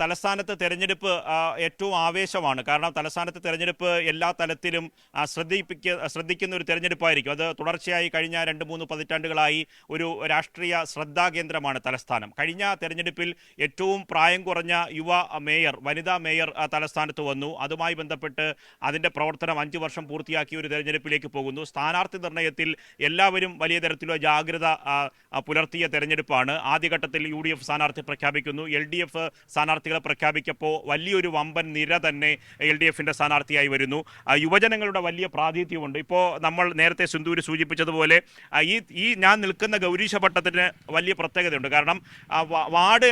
തലസ്ഥാനത്ത് തെരഞ്ഞെടുപ്പ് ഏറ്റവും ആവേശമാണ്. കാരണം തലസ്ഥാനത്ത് തെരഞ്ഞെടുപ്പ് എല്ലാ തലത്തിലും ശ്രദ്ധിപ്പിക്ക ശ്രദ്ധിക്കുന്ന ഒരു തെരഞ്ഞെടുപ്പായിരിക്കും. അത് തുടർച്ചയായി കഴിഞ്ഞ രണ്ട് മൂന്ന് പതിറ്റാണ്ടുകളായി ഒരു രാഷ്ട്രീയ ശ്രദ്ധാകേന്ദ്രമാണ് തലസ്ഥാനം. കഴിഞ്ഞ തെരഞ്ഞെടുപ്പിൽ ഏറ്റവും പ്രായം കുറഞ്ഞ യുവ മേയർ വനിതാ മേയർ തലസ്ഥാനത്ത് വന്നു. അതുമായി ബന്ധപ്പെട്ട് അതിന്റെ പ്രവർത്തനം അഞ്ച് വർഷം പൂർത്തിയാക്കിയ ഒരു തെരഞ്ഞെടുപ്പിലേക്ക് പോകുന്നു. സ്ഥാനാർത്ഥി നിർണയത്തിൽ എല്ലാവരും വലിയ തരത്തിലുള്ള ജാഗ്രത പുലർത്തിയ തെരഞ്ഞെടുപ്പാണ്. ആദ്യഘട്ടത്തിൽ യു ഡി എഫ് സ്ഥാനാർത്ഥി പ്രഖ്യാപിക്കുന്നു. എൽ ഡി എഫ് സ്ഥാനാർത്ഥികളെ പ്രഖ്യാപിക്കപ്പോൾ വലിയൊരു വമ്പൻ നിര തന്നെ എൽ ഡി എഫിന്റെ സ്ഥാനാർത്ഥിയായി വരുന്നു. യുവജനങ്ങളുടെ വലിയ പ്രാതിനിധ്യമുണ്ട്. ഇപ്പോൾ നമ്മൾ നേരത്തെ സിന്ധൂര് സൂചിപ്പിച്ചതുപോലെ ഈ ഈ ഞാൻ നിൽക്കുന്ന ഗൗരീശ പട്ടത്തിന് വലിയ പ്രത്യേകതയുണ്ട്. കാരണം വാർഡ്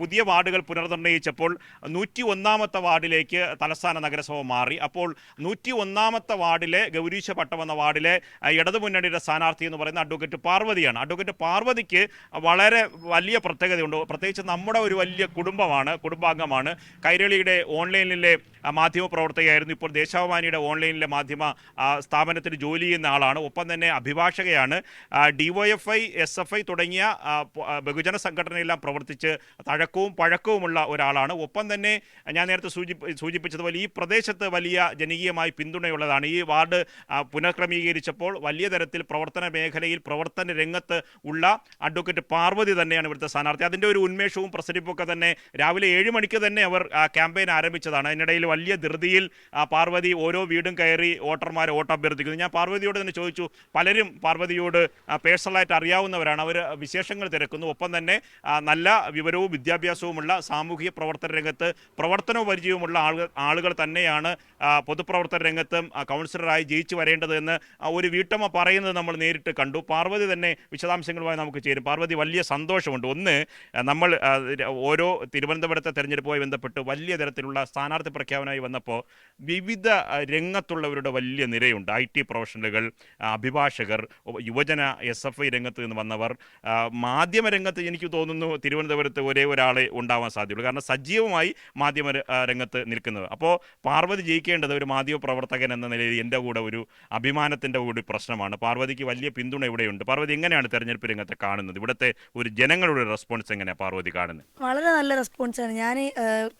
പുതിയ വാർഡുകൾ പുനർനിർണയിച്ചപ്പോൾ നൂറ്റി ഒന്നാമത്തെ വാർഡിലേക്ക് തലസ്ഥാന നഗരസഭ മാറി. അപ്പോൾ നൂറ്റി ഒന്നാമത്തെ വാർഡിലെ ഗൗരീശ എന്ന വാർഡിലെ ഇടതുമുന്നണിയുടെ സ്ഥാനാർത്ഥി എന്ന് പറയുന്ന അഡ്വക്കേറ്റ് പാർവതിയാണ്. അഡ്വക്കേറ്റ് പാർവതിക്ക് വളരെ വലിയ പ്രത്യേകതയുണ്ട്. പ്രത്യേകിച്ച് നമ്മുടെ ഒരു വലിയ കുടുംബമാണ് കുടുംബാംഗമാണ്. കൈരളിയുടെ ഓൺലൈനിലെ മാധ്യമ പ്രവർത്തകയായിരുന്നു ഇപ്പോൾ ദേശാഭിമാനിയുടെ ഓൺലൈനിലെ മാധ്യമ സ്ഥാപനത്തിന് ജോലി ചെയ്യുന്ന ആളാണ്. ഒപ്പം തന്നെ അഭിഭാഷകയാണ്. ഡിവൈഎഫ്ഐ എസ് എഫ് ഐ തുടങ്ങിയ ബഹുജന സംഘടനയെല്ലാം പ്രവർത്തിച്ച് തഴക്കവും പഴക്കവുമുള്ള ഒരാളാണ്. ഒപ്പം തന്നെ ഞാൻ നേരത്തെ സൂചി സൂചിപ്പിച്ചതുപോലെ ഈ പ്രദേശത്ത് വലിയ ജനകീയമായി പിന്തുണയുള്ളതാണ്. ഈ വാർഡ് പുനഃക്രമീകരിച്ചപ്പോൾ വലിയ തരത്തിൽ പ്രവർത്തന മേഖലയിൽ പ്രവർത്തന രംഗത്ത് ഉള്ള അഡ്വക്കേറ്റ് പാർവതി തന്നെയാണ് ഇവിടുത്തെ സ്ഥാനാർത്ഥി. അതിന്റെ ഒരു ഉന്മേഷവും പ്രസരിപ്പൊക്കെ തന്നെ രാവിലെ ഏഴ് മണിക്ക് തന്നെ അവർ ക്യാമ്പയിൻ ആരംഭിച്ചതാണ്. അതിനിടയിൽ വലിയ ധൃതിയിൽ പാർവതി ഓരോ വീടും കയറി വോട്ടർമാരെ വോട്ട് അഭ്യർത്ഥിക്കുന്നു. ഞാൻ പാർവതിയോട് തന്നെ ചോദിച്ചു പലരും പാർവതിയോട് പേഴ്സണലായിട്ട് അറിയാവുന്നവരാണ്. അവർ വിശേഷങ്ങൾ തിരക്കുന്നു. ഒപ്പം തന്നെ നല്ല വിവരവും വിദ്യാഭ്യാസവുമുള്ള സാമൂഹിക പ്രവർത്തന രംഗത്ത് പ്രവർത്തനവും പരിചയവുമുള്ള ആളുകൾ ആളുകൾ തന്നെയാണ് പൊതുപ്രവർത്തന രംഗത്തും കൗൺസിലറായി ജയിച്ചു വരേണ്ടതെന്ന് ഒരു വീട്ടമ്മ പറയുന്നത് നമ്മൾ നേരിട്ട് കണ്ടു. പാർവതി തന്നെ വിശദാംശങ്ങളുമായി നമുക്ക് ചേരും. പാർവതി വലിയ സന്തോഷമുണ്ട്. ഒന്ന് നമ്മൾ ഓരോ ഓരോ തിരുവനന്തപുരത്തെ തെരഞ്ഞെടുപ്പുമായി ബന്ധപ്പെട്ട് വലിയ തരത്തിലുള്ള സ്ഥാനാർത്ഥി പ്രഖ്യാപനമായി വന്നപ്പോൾ വിവിധ രംഗത്തുള്ളവരുടെ വലിയ നിരയുണ്ട്. ഐ ടി പ്രൊഫഷണലുകൾ അഭിഭാഷകർ യുവജന എസ് എഫ് ഐ രംഗത്ത് നിന്ന് വന്നവർ മാധ്യമ രംഗത്ത് എനിക്ക് തോന്നുന്നു തിരുവനന്തപുരത്ത് ഒരേ ഒരാളെ ഉണ്ടാവാൻ സാധ്യതയുള്ളൂ. കാരണം സജീവമായി മാധ്യമ രംഗത്ത് നിൽക്കുന്നത്. അപ്പോൾ പാർവതി ജയിക്കേണ്ടത് ഒരു മാധ്യമ പ്രവർത്തകൻ എന്ന നിലയിൽ എന്റെ കൂടെ ഒരു അഭിമാനത്തിന്റെ കൂടി പ്രശ്നമാണ്. പാർവതിക്ക് വലിയ പിന്തുണ ഇവിടെയുണ്ട്. പാർവതി എങ്ങനെയാണ് തെരഞ്ഞെടുപ്പ് രംഗത്തെ കാണുന്നത്? ഇവിടുത്തെ ഒരു ജനങ്ങളുടെ റെസ്പോൺസ് എങ്ങനെയാണ് പാർവതി കാണുന്നത്? വളരെ നല്ല റെസ്പോൺസാണ് ഞാൻ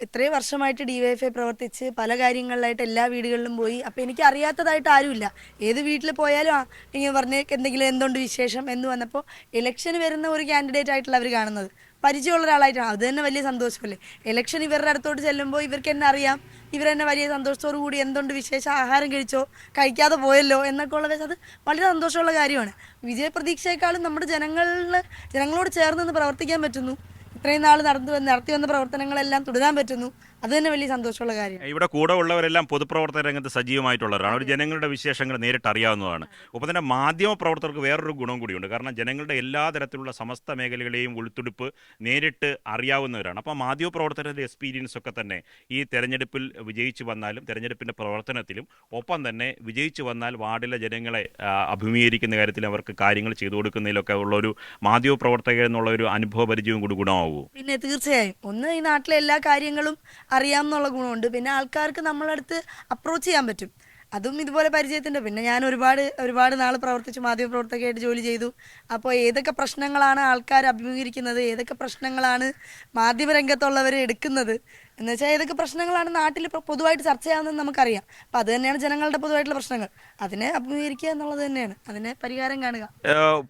ഇത്രയും വർഷമായിട്ട് ഡിവൈഎഫ്ഐ പ്രവർത്തിച്ച് പല കാര്യങ്ങളിലായിട്ട് എല്ലാ വീടുകളിലും പോയി. അപ്പോൾ എനിക്ക് അറിയാത്തതായിട്ട് ആരുമില്ല. ഏത് വീട്ടിൽ പോയാലും ആ ഇങ്ങനെ പറഞ്ഞ് എന്തെങ്കിലും എന്തുകൊണ്ട് വിശേഷം എന്ന് വന്നപ്പോൾ ഇലക്ഷന് വരുന്ന ഒരു കാൻഡിഡേറ്റ് ആയിട്ടുള്ള അവർ കാണുന്നത്. പരിചയമുള്ള ഒരാളായിട്ടാണ്. അത് തന്നെ വലിയ സന്തോഷമല്ലേ? ഇലക്ഷൻ ഇവരുടെ അടുത്തോട്ട് ചെല്ലുമ്പോൾ ഇവർക്ക് എന്നെ അറിയാം. ഇവരെന്നെ വലിയ സന്തോഷത്തോടു കൂടി എന്തുകൊണ്ട് വിശേഷ? ആഹാരം കഴിച്ചോ? കഴിക്കാതെ പോയല്ലോ? എന്നൊക്കെ ഉള്ളത് അത് വളരെ സന്തോഷമുള്ള കാര്യമാണ്. വിജയപ്രതീക്ഷയെക്കാളും നമ്മുടെ ജനങ്ങളിൽ ജനങ്ങളോട് ചേർന്ന് പ്രവർത്തിക്കാൻ പറ്റുന്നു. ഇത്രയും നാൾ നടന്നു നടത്തി വന്ന പ്രവർത്തനങ്ങളെല്ലാം തുടരാൻ പറ്റുന്നു. അത് തന്നെ വലിയ സന്തോഷമുള്ള കാര്യമാണ് ഇവിടെ കൂടെ ഉള്ളവരെല്ലാം പൊതുപ്രവർത്തന രംഗത്ത് സജീവമായിട്ടുള്ളവരാണ്. അവർ ജനങ്ങളുടെ വിശേഷങ്ങൾ നേരിട്ട് അറിയാവുന്നതാണ്. ഒപ്പം തന്നെ മാധ്യമ പ്രവർത്തകർക്ക് വേറൊരു ഗുണം കൂടിയുണ്ട്. കാരണം ജനങ്ങളുടെ എല്ലാ തരത്തിലുള്ള സമസ്ത മേഖലകളെയും ഉൾത്തുടിപ്പ് നേരിട്ട് അറിയാവുന്നവരാണ്. അപ്പോൾ മാധ്യമ പ്രവർത്തകരുടെ എക്സ്പീരിയൻസ് ഒക്കെ തന്നെ ഈ തെരഞ്ഞെടുപ്പിൽ വിജയിച്ചു വന്നാലും തെരഞ്ഞെടുപ്പിന്റെ പ്രവർത്തനത്തിലും ഒപ്പം തന്നെ വിജയിച്ചു വന്നാൽ വാർഡിലെ ജനങ്ങളെ അഭിമുഖീകരിക്കുന്ന കാര്യത്തിൽ അവർക്ക് കാര്യങ്ങൾ ചെയ്തു കൊടുക്കുന്നതിലൊക്കെ ഉള്ളൊരു മാധ്യമ പ്രവർത്തകർ എന്നുള്ള ഒരു അനുഭവ പരിചയവും കൂടി ഗുണമാവുമോ? പിന്നെ തീർച്ചയായും. ഒന്ന് ഈ നാട്ടിലെ എല്ലാ കാര്യങ്ങളും അറിയാം എന്നുള്ള ഗുണമുണ്ട്. പിന്നെ ആൾക്കാർക്ക് നമ്മളടുത്ത് അപ്രോച്ച് ചെയ്യാൻ പറ്റും. അതും ഇതുപോലെ പരിചയത്തിന്റെ പിന്നെ ഞാൻ ഒരുപാട് ഒരുപാട് നാൾ പ്രവർത്തിച്ചു മാധ്യമപ്രവർത്തകയായിട്ട് ജോലി ചെയ്തു. അപ്പോൾ ഏതൊക്കെ പ്രശ്നങ്ങളാണ് ആൾക്കാർ അഭിമുഖീകരിക്കുന്നത്? ഏതൊക്കെ പ്രശ്നങ്ങളാണ് മാധ്യമരംഗത്തുള്ളവർ എടുക്കുന്നത്? എന്ന് വെച്ചാൽ ഏതൊക്കെ പ്രശ്നങ്ങളാണ് നാട്ടിൽ പൊതുവായിട്ട് ചർച്ച ചെയ്യാവുന്നതെന്ന് നമുക്കറിയാം. അപ്പം അത് തന്നെയാണ് ജനങ്ങളുടെ പൊതുവായിട്ടുള്ള പ്രശ്നങ്ങൾ. അതിനെ അഭിമുഖീകരിക്കുക എന്നുള്ളത് തന്നെയാണ്. അതിനെ പരിഹാരം കാണുക.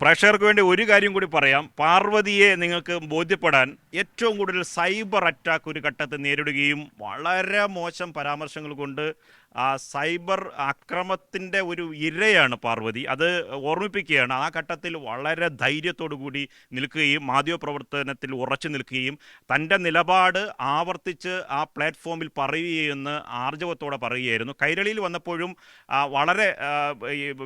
പ്രേക്ഷകർക്ക് വേണ്ടി ഒരു കാര്യം കൂടി പറയാം. പാർവതിയെ നിങ്ങൾക്ക് ബോധ്യപ്പെടാൻ ഏറ്റവും കൂടുതൽ സൈബർ അറ്റാക്ക് ഒരു ഘട്ടത്തിൽ നേരിടുകയും വളരെ മോശം പരാമർശങ്ങൾ കൊണ്ട് ആ സൈബർ അക്രമത്തിന്റെ ഒരു ഇരയാണ് പാർവതി. അത് ഓർമ്മിപ്പിക്കുകയാണ്. ആ ഘട്ടത്തിൽ വളരെ ധൈര്യത്തോടു കൂടി നിൽക്കുകയും മാധ്യമപ്രവർത്തനത്തിൽ ഉറച്ചു നിൽക്കുകയും തന്റെ നിലപാട് ആവർത്തിച്ച് ആ പ്ലാറ്റ്ഫോമിൽ പറയുകയെന്ന് ആർജവത്തോടെ പറയുകയായിരുന്നു. കൈരളിയിൽ വന്നപ്പോഴും വളരെ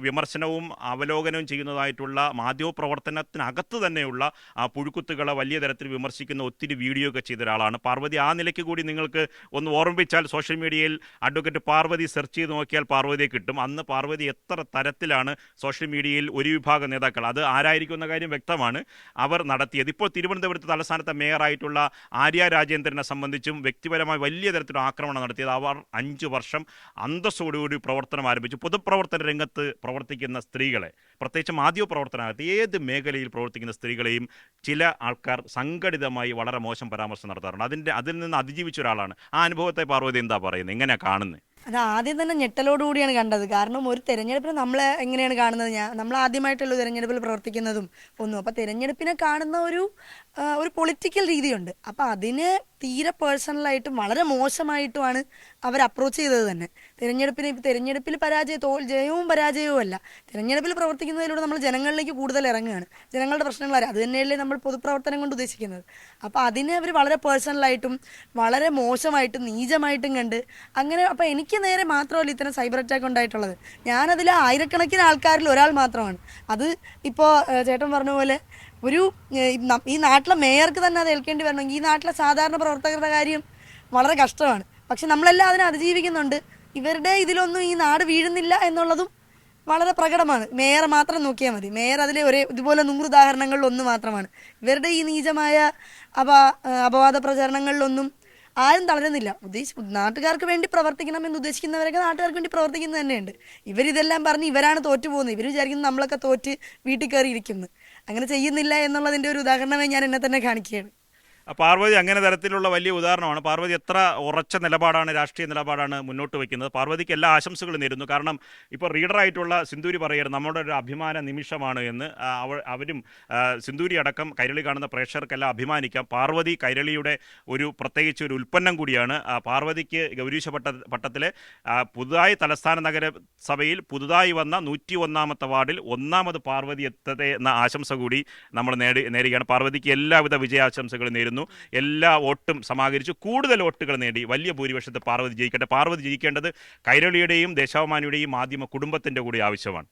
വിമർശനവും അവലോകനവും ചെയ്യുന്നതായിട്ടുള്ള മാധ്യമപ്രവർത്തനത്തിനകത്ത് തന്നെയുള്ള ആ പുഴുക്കുത്തുകളെ വലിയ തരത്തിൽ വിമർശിക്കുന്ന ഒത്തിരി വീഡിയോ ഒക്കെ ചെയ്ത ഒരാളാണ് പാർവതി ആ നിലയ്ക്ക് കൂടി നിങ്ങൾക്ക് ഒന്ന് ഓർമ്മിപ്പിച്ചാൽ സോഷ്യൽ മീഡിയയിൽ അഡ്വക്കേറ്റ് പാർവതി സെർച്ച് ചെയ്ത് നോക്കിയാൽ പാർവതിയെ കിട്ടും. അന്ന് പാർവതി എത്ര തരത്തിലാണ് സോഷ്യൽ മീഡിയയിൽ ഒരു വിഭാഗം നേതാക്കൾ? അത് ആരായിരിക്കും എന്ന കാര്യം വ്യക്തമാണ്. അവർ നടത്തിയത്. ഇപ്പോൾ തിരുവനന്തപുരത്ത് തലസ്ഥാനത്തെ മേയറായിട്ടുള്ള ആര്യ രാജേന്ദ്രനെ സംബന്ധിച്ചും വ്യക്തിപരമായി വലിയ തരത്തിലുള്ള ആക്രമണം നടത്തിയത് അവർ അഞ്ച് വർഷം അന്തസ്സോടുകൂടി പ്രവർത്തനം ആരംഭിച്ചു. പൊതുപ്രവർത്തന രംഗത്ത് പ്രവർത്തിക്കുന്ന സ്ത്രീകളെ പ്രത്യേകിച്ച് മാധ്യമ പ്രവർത്തനകത്ത് ഏത് മേഖലയിൽ പ്രവർത്തിക്കുന്ന സ്ത്രീകളെയും ചില ആൾക്കാർ സംഘടിതമായി വളരെ മോശം പരാമർശം നടത്താറുണ്ട്. അതിന്റെ അതിൽ നിന്ന് അതിജീവിച്ച ഒരാളാണ്. ആ അനുഭവത്തെ പാർവതി എന്താ പറയുന്നത്? എങ്ങനെയാണ് കാണുന്നത്? അത് ആദ്യം തന്നെ ഞെട്ടലോടുകൂടിയാണ് കണ്ടത്. കാരണം ഒരു തെരഞ്ഞെടുപ്പിന് നമ്മൾ എങ്ങനെയാണ് കാണുന്നത്? ഞാൻ നമ്മൾ ആദ്യമായിട്ടുള്ള തെരഞ്ഞെടുപ്പിൽ പ്രവർത്തിക്കുന്നതും ഒന്നും. അപ്പോൾ തെരഞ്ഞെടുപ്പിനെ കാണുന്ന ഒരു ഒരു പൊളിറ്റിക്കൽ രീതിയുണ്ട്. അപ്പോൾ അതിന് തീരെ പേഴ്സണലായിട്ടും വളരെ മോശമായിട്ടുമാണ് അവർ അപ്രോച്ച് ചെയ്തത് തന്നെ. തിരഞ്ഞെടുപ്പിന് തിരഞ്ഞെടുപ്പിൽ പരാജയം തോൽ ജയവും പരാജയവും അല്ല. തിരഞ്ഞെടുപ്പിൽ പ്രവർത്തിക്കുന്നതിലൂടെ നമ്മൾ ജനങ്ങളിലേക്ക് കൂടുതൽ ഇറങ്ങുകയാണ്. ജനങ്ങളുടെ പ്രശ്നങ്ങൾ അത് തന്നെയല്ലേ നമ്മൾ പൊതുപ്രവർത്തനം കൊണ്ട് ഉദ്ദേശിക്കുന്നത്. അപ്പോൾ അതിനെ അവർ വളരെ പേഴ്സണലായിട്ടും വളരെ മോശമായിട്ടും നീചമായിട്ടും കണ്ട് അങ്ങനെ അപ്പോൾ എനിക്ക് നേരെ മാത്രമല്ല ഇത്തരം സൈബർ അറ്റാക്ക് ഉണ്ടായിട്ടുള്ളത്. ഞാനതിൽ ആയിരക്കണക്കിന് ആൾക്കാരിൽ ഒരാൾ മാത്രമാണ്. അത് ഇപ്പോൾ ചേട്ടൻ പറഞ്ഞ പോലെ ഒരു ഈ നാട്ടിലെ മേയർക്ക് തന്നെ അത് ഏൽക്കേണ്ടി വരണമെങ്കിൽ ഈ നാട്ടിലെ സാധാരണ പ്രവർത്തകരുടെ കാര്യം വളരെ കഷ്ടമാണ്. പക്ഷെ നമ്മളെല്ലാം അതിനെ അതിജീവിക്കുന്നുണ്ട്. ഇവരുടെ ഇതിലൊന്നും ഈ നാട് വീഴുന്നില്ല എന്നുള്ളതും വളരെ പ്രകടമാണ്. മേയർ മാത്രം നോക്കിയാൽ മതി. മേയർ അതിലെ ഒരേ ഇതുപോലെ നൂറ് ഉദാഹരണങ്ങളിൽ ഒന്ന് മാത്രമാണ്. ഇവരുടെ ഈ നീചമായ അപ അപവാദ പ്രചരണങ്ങളിലൊന്നും ആരും തളരുന്നില്ല. ഉദ്ദേശി നാട്ടുകാർക്ക് വേണ്ടി പ്രവർത്തിക്കണം എന്ന് ഉദ്ദേശിക്കുന്നവരൊക്കെ നാട്ടുകാർക്ക് വേണ്ടി പ്രവർത്തിക്കുന്നത് തന്നെയുണ്ട്. ഇവരിതെല്ലാം പറഞ്ഞ് ഇവരാണ് തോറ്റു പോകുന്നത് ഇവർ വിചാരിക്കുന്നത് നമ്മളൊക്കെ തോറ്റ് വീട്ടിൽ കയറി ഇരിക്കുന്നു അങ്ങനെ ചെയ്യുന്നില്ല എന്നുള്ളതിന്റെ ഒരു ഉദാഹരണമായി ഞാൻ എന്നെ തന്നെ കാണിക്കുകയാണ്. പാർവതി അങ്ങനെ തരത്തിലുള്ള വലിയ ഉദാഹരണമാണ്. പാർവതി എത്ര ഉറച്ച നിലപാടാണ് രാഷ്ട്രീയ നിലപാടാണ് മുന്നോട്ട് വയ്ക്കുന്നത്. പാർവതിക്ക് എല്ലാ ആശംസകളും നേരുന്നു. കാരണം ഇപ്പോൾ റീഡറായിട്ടുള്ള സിന്ദൂരി പറയുന്നത് നമ്മുടെ ഒരു അഭിമാന നിമിഷമാണ് എന്ന് അവ അവരും സിന്ദൂരി അടക്കം കൈരളി കാണുന്ന പ്രേക്ഷകർക്കെല്ലാം അഭിമാനിക്കാം. പാർവതി കൈരളിയുടെ ഒരു പ്രത്യേകിച്ച് ഒരു ഉൽപ്പന്നം കൂടിയാണ്. പാർവതിക്ക് ഗൗരീശ പട്ട പട്ടത്തിലെ പുതുതായി തലസ്ഥാന നഗരസഭയിൽ പുതുതായി വന്ന നൂറ്റി ഒന്നാമത്തെ വാർഡിൽ ഒന്നാമത് പാർവതി എത്തട്ടെ എന്ന ആശംസ കൂടി നമ്മൾ നേടി നേടുകയാണ് പാർവതിക്ക് എല്ലാവിധ വിജയാശംസകളും നേരുന്നു. എല്ലാ വോട്ടും സമാഹരിച്ചു. കൂടുതൽ വോട്ടുകൾ നേടി. വലിയ ഭൂരിപക്ഷത്തെ പാർവതി ജയിക്കട്ടെ. പാർവതി ജയിക്കേണ്ടത് കൈരളിയുടെയും ദേശാഭിമാനിയുടെയും മാധ്യമ കുടുംബത്തിന്റെ കൂടി ആവശ്യമാണ്.